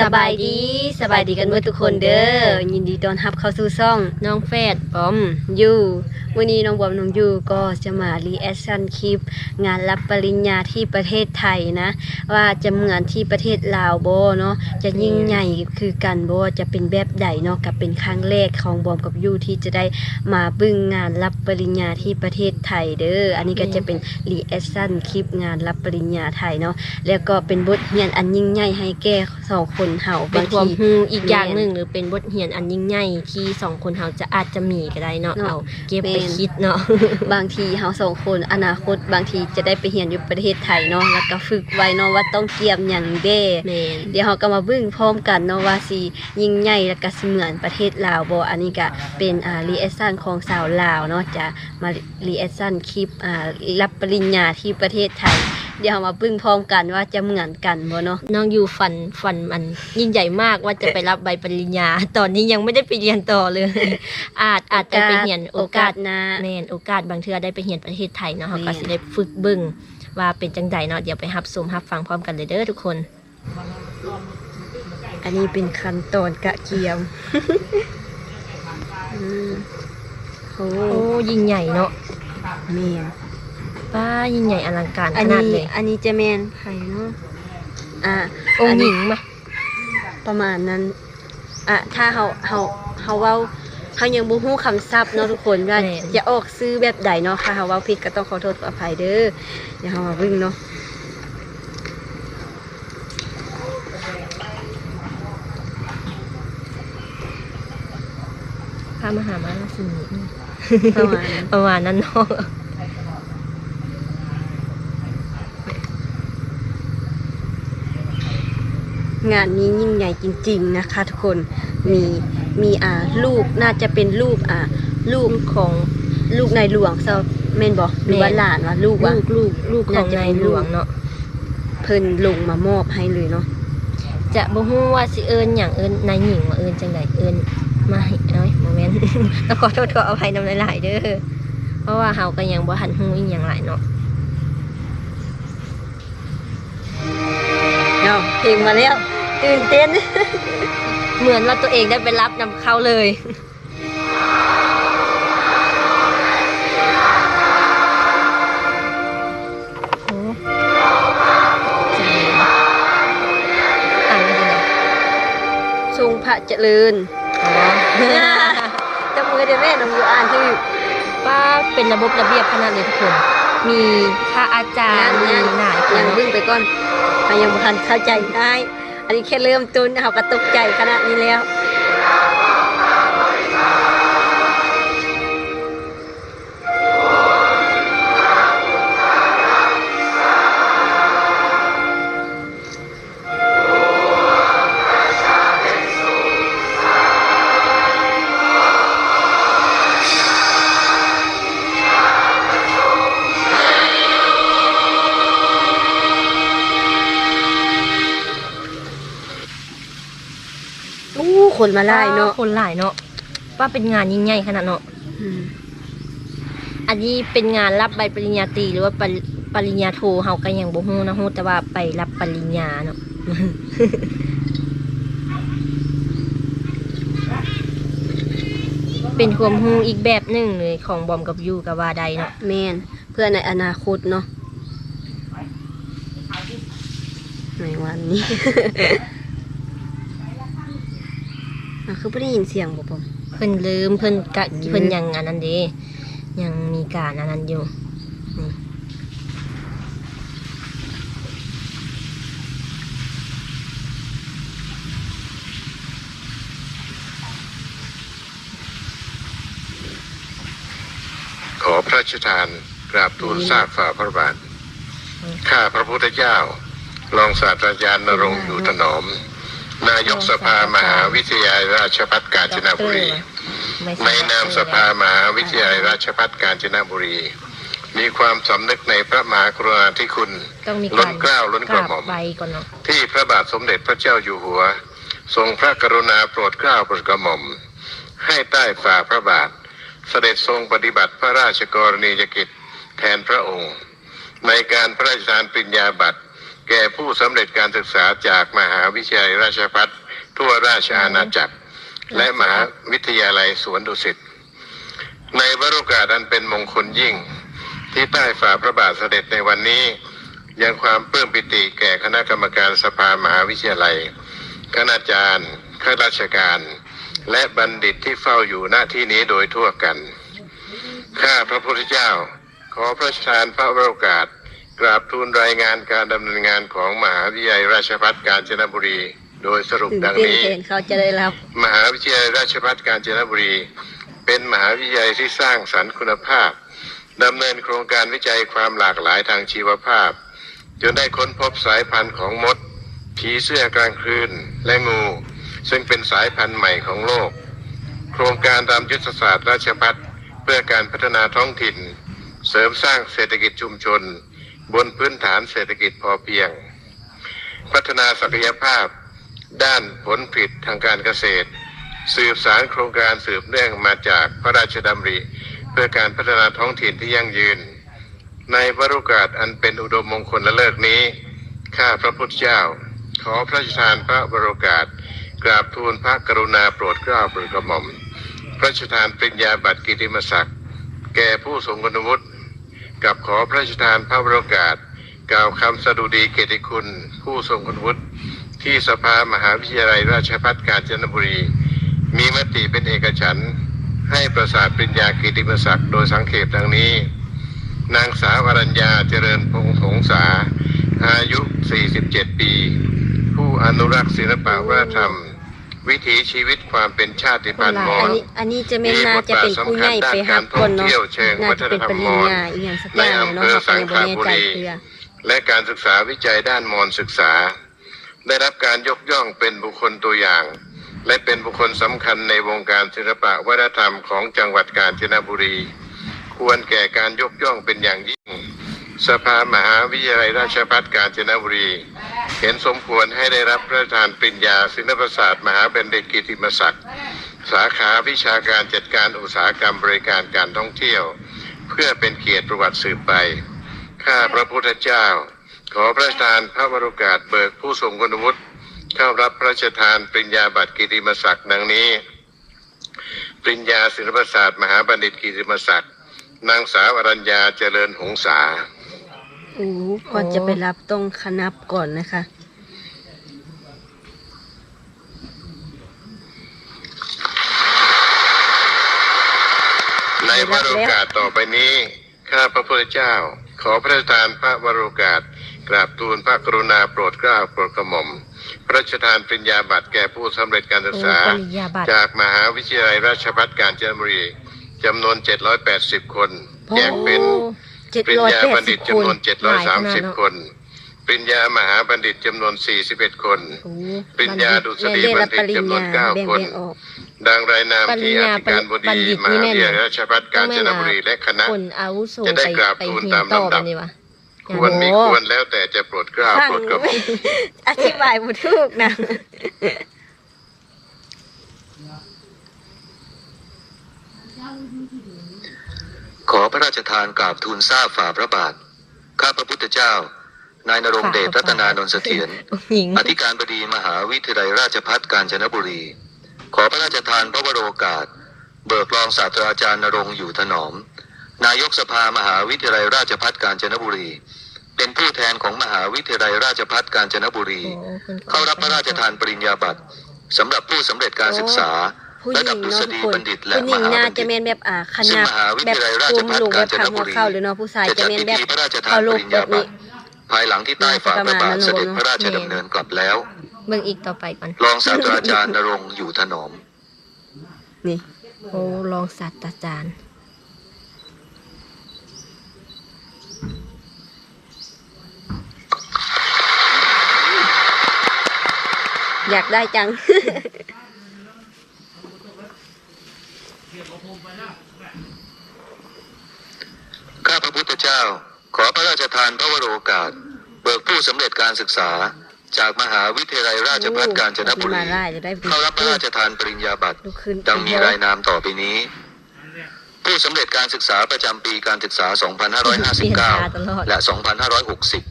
สบายดีสบายดีกันเมื่อทุกคนเด้อยินดีต้อนรับเข้าสู่ช่องน้องแฟดบอมยูวันนี้น้องบอมน้องยูก็จะมารีแอคชั่นคลิป งานรับปริญญาที่ประเทศไทยนะ ว่าจะเหมือนที่ประเทศลาวโบเนาะจะยิ่งใหญ่คือกันโบจะเป็นแบบใดเนาะกับเป็นครั้งแรกของบอมกับยูที่จะได้มาบึ้งงานรับปริญญาที่ประเทศไทยเด้ออันนี้ก็จะเป็นรีแอคชั่นคลิปงานรับปริญญาไทยเนาะแล้วก็เป็นบทเรียนอันยิ่งใหญ่ให้แก่สองคนเฮาเป็นบางความทีฮู้อีกอย่างแม่นหนึ่งหรือเป็นบทเรียนอันยิ่งใหญ่ที่สองคนเราจะอาจจะมีก็ได้เนาะเนาะเอาเก็บไปแม่นคิดเนาะบางทีเฮาสองคนอนาคตบางทีจะได้ไปเรียนอยู่ประเทศไทยเนาะแล้วก็ฝึกไว้เนาะว่าต้องเตรียมหยังเด้แมนเดี๋ยวเราก็มาเบึ้งพร้อมกันเนาะว่าสิยิ่งใหญ่แล้วก็สิเหมือนประเทศลาวบ่อันนี้ก็เป็นอ่ารีแอคชั่นของสาวลาวเนาะจะมารีแอคชั่นคลิปอ่ารับปริญญาที่ประเทศไทย เดี๋ยวเรามาเบึ้งพร้อมกันว่าจะเหมือนกันบ่เนาะน้องอยู่ฝันฝันมัน ยิ่งใหญ่มากว่าจะไปรับใบปริญญา ตอนนี้ยังไม่ได้ไปเรียนต่อเลย อาจอาจจะไปเรียนโอกาสหนะแมนโอกาสบางเทื่อได้ไปเรียนประเทศไทยเนาะเขาแม่ก็นสิได้ฝึกเบิ่งว่าเป็นจังใดเนาะเดี๋ยวไปรับชมรับฟังพร้อมกันเลยเด้อทุกคน อันนี้เป็นขั้นตอนกะเกียมอืมโอ้โอ้ยิ่งใหญ่เนาะ แม่น ป้ายิ่งใหญ่อลังการอัขนนาดนี้เลยอันนี้จะแมนไผ่เนาะอ่าองอันค์หนี้ญิงมาประมาณนั้น อะถ้าเฮาเฮาเฮาเว้าเฮายังบ่ฮู้คำศัพท์เนาะทุกคนว่าจะออกซื้อแบบใดเนาะค่ะเฮาเว้าผิดก็ต้องขอโทษขออภัยเด้อเดี๋ยวเฮามาเบิ่งเนาะพามาหามาลาสินีประมาณนั้นประมาณนั้นเนาะ งานนี้ยิ่งใหญ่จริง ๆนะคะ ทุกคนมีมีอ่าลูกน่าจะเป็นลูกอ่าลูกลูกของลูกในหลวงซะแม่นบ่หรือว่าแม่นหลานว่าลูกว่าลูกลูกลูกของน่าจะนายเป็นหลูลกวงเนาะเพิ่นลงมามอบให้เลยเนาะจะบ่ฮู้ว่าสิเอิ้นหยังเอิ้นนายหญิงว่าเอิ้นจังไดเอิ้นมาให้เอ้ยโมเมนต์ต้องขอโทษขออภัยนำหลายๆเด้อเพราะว่าเฮาก็ยังบ่ทันฮู้อีหยังหลายเนาะเนาะเพลงมาแล้ว ตื่นเต้น เหมือนว่าตัวเองได้ไปรับนำเข้าเลยโอ้จริงอ่านว่าจังไดทรงพระเจริญอ๋อจับมือเดี๋ยวแม่น้องอยู่อ่านคือว่าเป็นระบบระเบียบขนาดเลยทุกคน มีพระอาจารย์มียังหนายยังวิ่งไปก่อนอะยังบ่ทันเข้าใจได้ อันนี้แค่เริ่มต้นเขาก็ตกใจขนาดนี้แล้ว คนมาไล่เนาะคนหลายเนาะว่าเป็นงานยิ่งใหญ่ขนาดเนาะอืมอันนี้เป็นงานรับใบปริญญาตรีหรือว่าปริปริญญาโทเฮาก็ยังบ่ฮู้นะฮู้แต่ว่าไปรับปริญญาเนาะเป็นความฮู้อีกแบบหนึ่งเลยของบอมกับยูกับว่าใดเนาะแม่นเพื่อในอนาคตเนาะในวันนี้อะ คือไม่ได้ยินเสียงบ่ผมเพิ่นลืมเพิ่นกะอืมเพิ่นยังอันนั้นเด้ยังมีการอันนั้นอยู่นี่ขอพระราชทานกราบทูลทราบฝ่าพระบาทข้าพระพุทธเจ้ารองศาสตราจารย์นรงค์อยู่ถนอม นายกสภามหาวิทยาลัยราชภัฏกาญจนบุรีไม่ทในรบนามสภามหาวิทยาลัยราชภัฏกาญจนบุรี มีความสำนึกในพระมหากรุณาธิคุณต้องมีล้การนเกล้าล้นกระหม่อมใบก่อนเนาะที่พระบาทสมเด็จพระเจ้าอยู่หัว ทรงพระกรุณาโปรดเกล้าโปรดกระหม่อม ให้ใต้ฝ่าพระบาท เสด็จทรงปฏิบัติพระราชกรณียกิจแทนพระองค์ ในการพระราชทานปริญญาบัตร แก่ผู้สำเร็จการศึกษาจากมหาวิทยาลัยราชภัฏทั่วราชอาณาจักร และมหาวิทยาลัยสวนดุสิตในวโรกาสอันเป็นมงคลยิ่ง ที่ใต้ฝ่าพระบาทเสด็จในวันนี้ ยังความปลื้มปิติแก่คณะกรรมการสภามหาวิทยาลัย คณาจารย์ข้าราชการ และบัณฑิตที่เฝ้าอยู่หน้าที่นี้โดยทั่วกัน ข้าพระพุทธเจ้า ขอพระราชทานพระวโรกาสก ราบทูลรายงานการดำเนินงานของมหาวิทยาลัยราชภัฏกาญจนบุรี โดยสรุปตื่นดังเต้นนี้แทนเขาจะได้รับ มหาวิทยาลัยราชภัฏกาญจนบุรี เป็นมหาวิทยาลัยที่สร้างสรรค์คุณภาพดำเนินโครงการวิจัยความหลากหลายทางชีวภาพ จนได้ค้นพบสายพันธุ์ของมด ผีเสื้อกลางคืน และงู ซึ่งเป็นสายพันธุ์ใหม่ของโลก โครงการตามยุทธศาสตร์ราชพัฒเพื่อการพัฒนาท้องถิ่น เสริมสร้างเศรษฐกิจชุมชน บนพื้นฐานเศรษฐกิจพอเพียง พัฒนาศักยภาพ ด้านผลผลิตทางการเกษตร สืบสารโครงการสืบเนื่องมาจากพระราชดำริ เพื่อการพัฒนาท้องถิ่นที่ยั่งยืน ในวโรกาสอันเป็นอุดมมงคลและเลิกนี้ ข้าพระพุทธเจ้า ขอพระราชทานพระวโรกาสกราบทูลพระกรุณาโปรดเกล้าโปรดกระหม่อม พระราชทานปริญญาบัตรกิติมศักดิ์แก่ผู้ทรงคุณวุฒิ กับขอพระราชทานพระวโรกาสกล่าวคำสดุดีเกียรติคุณ ผู้ทรงคุณวุฒิที่สภามหาวิทยาลัยราชภัฏกาญจนบุรี มีมติเป็นเอกฉันท์ให้ประสาทปริญญากิติมศักดิ์โดยสังเขปดังนี้ นางสาวอรัญญาเจริญพงษ์สงษา อายุ 47 ปี ผู้อนุรักษ์ศิลปวัฒนธรรม วิถีชีวิตความเป็นชาติพันธุ์มออันญนี้อันนี้จะแม่นน่าจะเป็นผู้ใหญ่ไปหับคนเนาะน่าจะเป็นปริญญาอีกอย่างสักอย่างเนาะเขาก็ยังบ่แน่ใจเพื่อและการศึกษาวิจัยด้านมอญศึกษา ได้รับการยกย่องเป็นบุคคลตัวอย่าง และเป็นบุคคลสำคัญในวงการศิลปะวัฒนธรรมของจังหวัดกาญจนบุรี ควรแก่การยกย่องเป็นอย่างยิ่ง สภามหาวิทยาลัยราชภัฏกาญจนบุรี เห็นสมควรให้ได้รับพระราชทานปริญญาศิลปศาสตร์ มหาบัณฑิตกิติมศักดิ์สาขาวิชาการจัดการอุตสาหกรรมบริการการท่องเที่ยว เพื่อเป็นเกียรติประวัติสืบไป ข้าพระพุทธเจ้า ขอพระราชทานพระวรกาสเบิกผู้ทรงคุณวุฒิเข้ารับพระราชทานปริญญาบัตรกิติมศักดิ์ดังนี้ ปริญญาศิลปศาสตร์ มหาบัณฑิตกิติมศักดิ์นางสาวอรัญญาเจริญหงษา โอ้ก่อนจะไปรับต้องคนับก่อนนะคะ ในวโรกาสต่อไปนี้ ข้าพระพุทธเจ้า ขอพระราชทานพระวโรกาสกราบทูลพระกรุณาโปรดเกล้าโปรดกระหม่อม พระราชทานปริญญาบัตรแก่ผู้สำเร็จการศึกษาโอ้ปริญญาบัตรจากมหาวิทยาลัยราชภัฏกาญจนบุรีจำนวน 780 คน แยกเป็น เจ็ดปริญร้อยญาแปบัดณสิฑิบตคนจำนวน 730 คน ปริญญามหาบัณฑิตจำนวน 41 คน โอ้ปริญญาดุษฎีได้บัรัณบฑิปตริญจำนวนญา9แบ่งคน แบ่งออก ดังรายนามที่อธิการบบัดีณฑิตมนี่หาแม่วินทยาลัยราชภัฏกาญจนบุรีและคณะ คนอาวุโสจะได้ไปกราบไปทูลเฮียตามต่อลำดับ ไปนี่วะควรมีควรแล้วแต่จะโปรดเกล้าฟังโปรดกระหม่อม อธิบายบ่ถูกนะ ขอพระราชทานกราบทูลทราบฝ่าพระบาท ข้าพระพุทธเจ้า นายนรงเดชรัตนานนท์เสถียรหญิงอธิการบดีมหาวิทยาลัยราชภัฏกาญจนบุรี ขอพระราชทานพระวโรกาส เบิกรองศาสตราจารย์นรงค์อยู่ถนอม นายกสภามหาวิทยาลัยราชภัฏกาญจนบุรี เป็นผู้แทนของมหาวิทยาลัยราชภัฏกาญจนบุรีโอ้พิ่นก็เข้ารับพระราชทานปริญญาบัตรสำหรับผู้สำเร็จการศึกษา ผู้หระญิดับงดุเนาะษทุกฎีคนบัณฑิตและผู้หมญิงหาน่าบัณฑิจะตแม่นแบบอ่าคซึ่งณะมหาวิแบทบยาลัยราคุชมภัฏลูกแบกาญบจทางนหับุวรีเข้าหรือเนาะผู้ชายจะจะจัดแม่นพิแบบธีพระราชทานเขาปลูกริญแบญาบบันี้ตรภายหลังที่ใต้ฝ่าพระบาทเสด็จพระราชดำเนินกลับแล้วเบิ่งอีกต่อไปก่อนรองศาสตราจารย์นรงค์อยู่ถนอมนี่โอ้รองศาสตราจารย์อยากได้จัง ข้าพระพุทธเจ้า ขอพระราชทานพระวโรกาส เบิกผู้สำเร็จการศึกษา จากมหาวิทยาลัยราชภัฏกาญจนบุรีมาได้จะได้เข้ารับพระราชทานปริญญาบัตรลุกขึ้นดังมีรายนามต่อไปนี้ ผู้สำเร็จการศึกษาประจำปีการศึกษา 2559 และ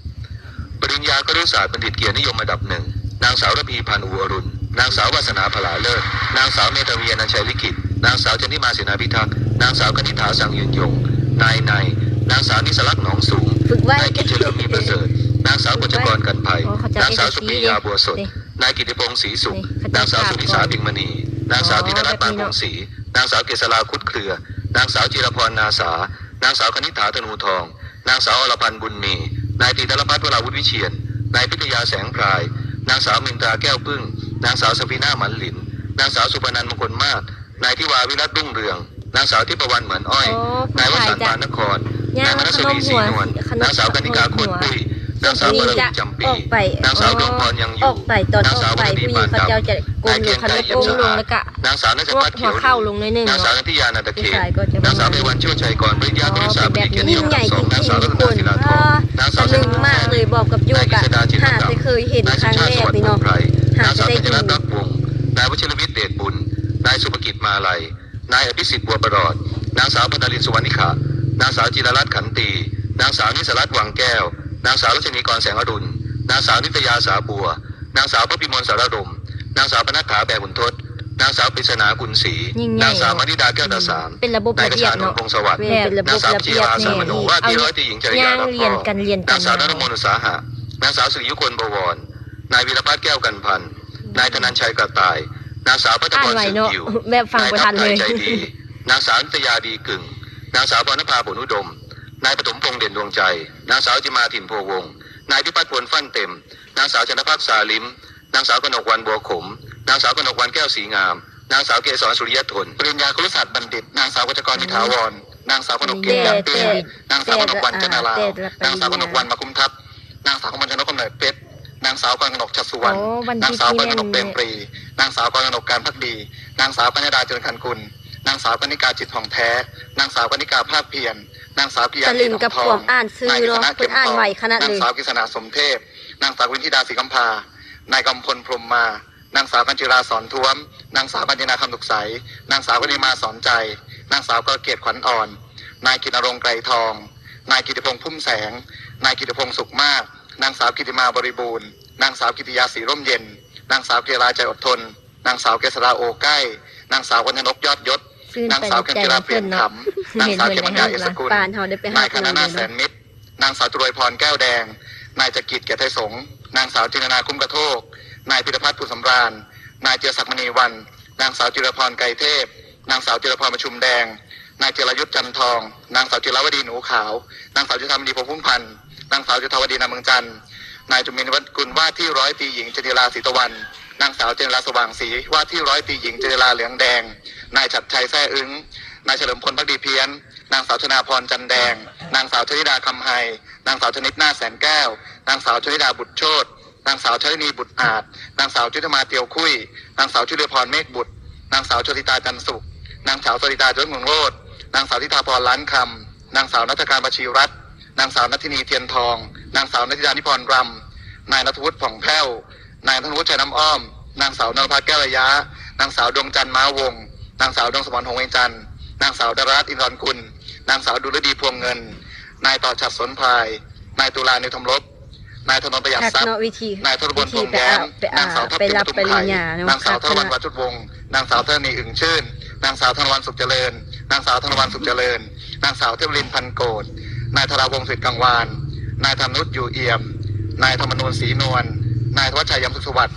2560 ปริญญาครุศาสตร์บัณฑิตเกียรตินิยมอันดับหนึ่งนางสาวระพีพันธ์อูอรุณ นางสาววาสนาพลาเลิศ นางสาวเมตาวีอนันชัยลิขิต นางสาวจันทิมาเสนาพิทักษ์นางสาวกนิษฐาสังยืนยงนายนายนางสาวนิสลักษณ์หนองสูงฝึกไว้นายกิจเจริญมีประเสริฐนางสาวปัญจกรกันภัยอ๋อเขาจะนางสาวเอ็สุกซ์ปรีซียาบัวสดนี่นายกิติพงศ์ศรีสุขนี่นางสาวสุธิสาเขาจะปิงมณีนางสาวธินรัตน์ปานพงศรีนางสาวเกษราคุดเครือ นางสาวจิรพรนาสานางสาวคณิษฐาธนูทอง นางสาวอรพันธ์บุญมี นายตีนรพัฒน์วราวุฒิวิเชียน นายพิทยาแสงพราย นางสาวมินตราแก้วพึ่ง นางสาวสฟีนาหมันหลิน นางสาวสุปนันท์มงคลมาศ นายทิวาวิรัตรุ่งเรือง นางสาวทิพวรรณเหมือนอ้อยอ๋อนายวผู้สัชายนต์จะปานนครย่างนายมนัสวีศรีนวลขนมนางสาวกนิกาโคตรปุ้ยนางสาวปรวิจำปีออกไปนางสาวดวงพรยังออยู่อกไปตอนนาองอกสาวไปวรดีผู้หญิปางนเขาดำเจ้าจะกลมอยู่คันนายละเกีกยลรมติลงแล้วก็นางสาวนัชพวกพัฒน์หัเขีวยวเข้าลงในอยหนึ่งนางสาวเนาะนันทิยานันตเขผู้ตชายก็จะนางสาวปเทระมาณวันเชื่อชัยกรปริญญาครุศาสตร์บัณฑิตเกียรตินิยยิ่มงใหญ่สจองรินางงสาวรัตๆนาคุณศิลาทองนางสาตะวลึงมากเลยบอกกับยูกะหาจะเคยเห็นนายคสุรั้งชาติแรสกวัสนี่ดิ์พงเนาะไพรหานางสาวจะได้กัญญาดูรัตน์รักวงศ์นายวชิรวิทย์เดชบุญนาย สุภกิจมาลัย นายอภิสิทธิ์บัวประหลอด นางสาวปตลินสุวรรณิขานางสาวจิรรัตน์ขันตี นางสาวนิสรัตน์วังแก้ว นางสาวรัชนีกรแสงอรุณ นางสาวนิตยาสาบัว นางสาวพระพิมลสารดม นางสาวปนัดถาแบกบุญทศนางสาวปริศนากุลศรียิ่งใหญ่นางสาวมณิดาแก้วตาสามเป็นระบบนายระกระเบียชาบนนเนาะท์พงศ์สวัสดิ์แม่เป็นระบนาบงสาวระจีเบียบราสาแม่มโนว่าที่ร้อยตรีหญิงจริยาย่างรักเรียนกันเรียนกันนางสาวนรมนอุตสาหะนางสาวสุริยุคนบวร นายวีรพัฒน์แก้วกันพันธ์นายธนันชัยกระต่าย นางสาวพัฒอ่านพรไหวสืบเนาะอยู่แบบฟังประทันเลย นายทัพไทยใจดี นางสาวนิตยาดีกึ่ง นางสาวพรณภาบุญอุดม นายปฐมพงษ์เด่นดวงใจ นางสาวจิมาถิ่นโพวงศ์นายพิพัฒน์พลฟั่นเต็ม นางสาวชนภักษาลิม นางสาวกนกวันบัวขม นางสาวกนกวันแก้วสีงาม นางสาวเกษรสุริยทนปริญญาครุศาสตร์บัณฑิต นางสาวกัจจกรทิถาวร นางสาวกนกเกียรติยามเตี้ยนางสาวกนกวันจันนาลาวนางสาวกนกวันมาคุมทัพ นางสาวกมลชนกกำเนิดเพชรนางสาวกรกนกชัดสุวรรณ โอ้บัณฑิตนางสาวกรกนกที่เปรเรียนมปรี นางสาวกรกนกการพักดี นางสาวกัญญาดาเจริญคันกุล นางสาวกนิกาจิตทองแท้ นางสาวกนิกาภาพเพียร นางสาวกิยาตะลึงกับความอ่านซื้อเนาะเพิ่นอ่านไหวขนาดนางเลยสาวกิษณาสมเทพ นางสาววินธิดาศรีกำพา นายกำพลพรหมมา นางสาวกัญจิราสอนท้วม นางสาวกัญญนาคำดุกใส นางสาวกนิมาสอนใจ นางสาวกระเกียรติขวัญอ่อน นายกินรงค์ไกรทอง นายกิติพงษ์พุ่มแสง นายกิติพงษ์สุขมาก นางสาวกิติมาบริบูรณ์ นางสาวกิติยาสีร่มเย็น นางสาวเกลาใจอดทน นางสาวเกษราโอใกล้ นางสาวกัญญนกยอดยศซื่นนางไปสาวในเกญใจจิราของเปลี่เพิ่ยนนเนาะขำนางสาวเขมรยาเอสกุลปานเฮาได้ไปหานายคณะนาเพิ่แสนนมิตร นางสาวจุรวยพรแก้วแดง นายจักริดเกียรติไทยสงฆ์นางสาวจินนาคุ้มกระโทก นายพิรพัฒน์ผุนสำราญ นายเจรศักดิ์มณีวัน นางสาวจิรพรไกรเทพ นางสาวจิรพรประชุมแดง นายเจรยุทธจันทอง นางสาวจิรวดีหนูขาว นางสาวจุธามณีพงพุ่มพันธ์ นางสาวจุธาวดีนาเมืองจันทร์นายจุมินวัฒกุลว่าที่ร้อยตีหญิงจติราศรีตะวัน นางสาวเจนราสว่างศรีว่าที่ร้อยตีหญิงจติราเหลืองแดง นายฉัดชัยแซ่อึ้งนายเฉลิมพลพักดีเพี้ยน นางสาวชนาพรจันแดง นางสาวชนิดาคำไฮนางสาวชนิดหน้าแสนแก้ว นางสาวชนิดาบุตรโชตนางสาวชลินีบุตรอาจ นางสาวจุธมาเตียวคุย นางสาวชุลีพรเมฆบุตร นางสาวชลิตาจันสุข นางสาวสริตาจนเมืองโลดนางสาวทิธาพรล้านคำนางสาวนัทการประชีรัตน์ นางสาวนัทธินีเทียนทอง นางสาวนัทธิดานิพรรำนายนัทวุฒิผ่องแผ้ว นายธนวุฒิชัยน้ำอ้อม นางสาวนรพัฒน์แก้วระยะ นางสาวดวงจันทร์ม้าวง นางสาวดวงสมรหงส์เวงจันทร์ นางสาวดารัตน์อินทรกุลนางสาวดุลดีพวงเงิน นายต่อฉัดสนพาย นายตุลานิทมลบนายธนนท์ประหยัดคักทรัพย์เนาะวิธีนายธนบลพวิวธีงไปแย้เอามไปนาอ่างสาวทัพไปทิมรับปทุมปริไข่ญญาเนาะนางสาวคัธกนขวันนาดวาจุดวงศ์นางสาวธนนีอึ่งชื่น นางสาวธนวันสุขเจริญ นางสาวธนวันสุขเจริญ นางสาวเทพลินพันโกด นายธราวงศ์สิทธิ์กังวาน นายธรรมนุษย์อยู่เอี่ยม นายธรรมนูนศรีนวล นายธวัชชัยยมสุขสวัสดิ์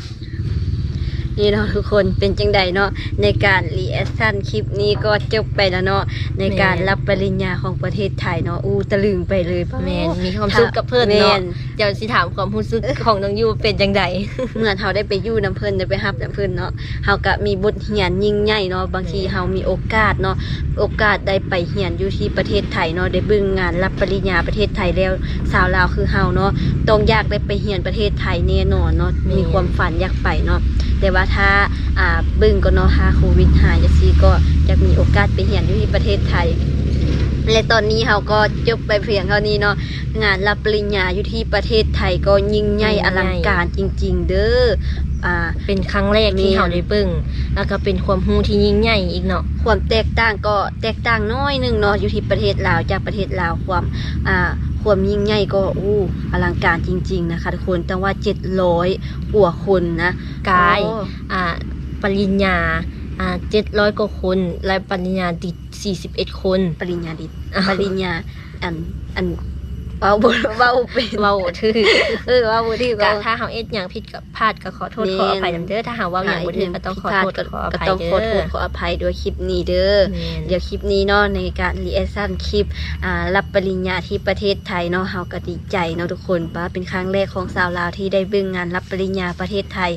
นี่เนาะทุกคนเป็นจังใดเนาะในการรีแอคชั่นคลิปนี้ก็จบไปแล้วเนาะในการรับปริญญาของประเทศไทยเนาะอู้ตะลึงไปเลยแม่นมีความสุขกับเพิ่นแม่เนาะนเดี๋ยวสิถามความรู้สึกของน้องยูเป็นจังไดเหมือนเฮาได้ไปอยู่น้ำเพิ่นได้ไปรับน้ำเพิ่นเนาะเฮาก็มีบทเรียนยิ่งใหญ่เนาะบางทีเฮามีโอกาสเนาะโอกาสได้ไปเรียนอยู่ที่ประเทศไทยเนาะได้เบิ่งงานรับปริญญาประเทศไทยแล้วสาวลาวคือเฮาเนาะต้องอยากได้ไปเรียนประเทศไทยแน่นอนเนาะมีความฝันอยากไปเนาะ แต่ว่าถ้าอ่าบึ้งก็เนาะถ้าโควิดหายจะซีก็จะมีโอกาสไปเรียนอยู่ที่ประเทศไทย และตอนนี้เราก็จบไปเพียงเท่านี้เนาะงานรับปริญญาอยู่ที่ประเทศไทยก็ยิ่งใหญ่อลังการจริง ๆ เด้อ อ่า เป็นครั้งแรกที่แม่นเฮาได้เบิ่งแล้วก็เป็นความรู้ที่ยิ่งใหญ่อีกเนาะความแตกต่างก็แตกต่างน้อยหนึงเนาะอยู่ที่ประเทศลาวจากประเทศลาวความอ่าความยิ่งใหญ่ก็อู้อลังการจริง ๆ นะคะทุกคนแต่ว่า700กว่าคนนะกายโอ้อ่าปริญญาอ่า700กว่าคนและปริญญาดิต41คน ปริญญาดิตอ้าวปริญญาอันอัน เว้าบ่เว้าเป็นเว้าถือเออเว้าบ่ดีก็ก็ถ้าเฮาเอ็ดหยังผิดกับพลาดก็ขอโทษแม่นขออภัยนํเด้อถ้าหาเว่าหยังบ่ถูกก็ต้องขอโทษขออก็ภัยต้องเด้ขอโทษอ ขออภัยด้วยคลิปนี้เด้อ แม่น เดี๋ยวคลิปนี้เนาะในการรีแอคชั่นคลิปอ่ารับปริญญาที่ประเทศไทยเนาะเฮาก็ดีใจเนาะทุกคนป้าเป็นครั้งแรกของสาวลาวที่ได้เบิ่งงานรับปริญญาประเทศไทย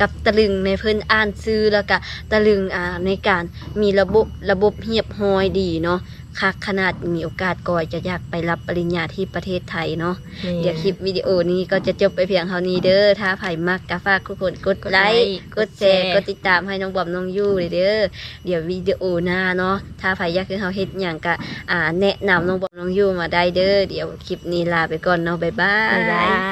กับตะลึงในเพิ่นอ่านซื้อแล้วก็ตะลึงอ่าในการมีระบบระบบเรียบร้อยดีเนาะ คักขนาดมีโอกาสก็จะอยากไปรับปริญญาที่ประเทศไทยเนาะแม่นเดี๋ยวคลิปวิดีโอนี้ก็จะจบไปเพียงเท่านี้เด้อถ้าใครมักก็ฝากทุกคนกดไลค์กดแชร์กดติดตามให้น้องบอมน้องยู่เลยเด้อเดี๋ยววิดีโอหน้าเนาะถ้าใครอยากให้เราเฮ็ดหยังก็อ่าแนะนำน้องบอมน้องยู่มาได้เด้อเดี๋ยวคลิปนี้ลาไปก่อนเนาะบ๊ายบาบ๊ายบายย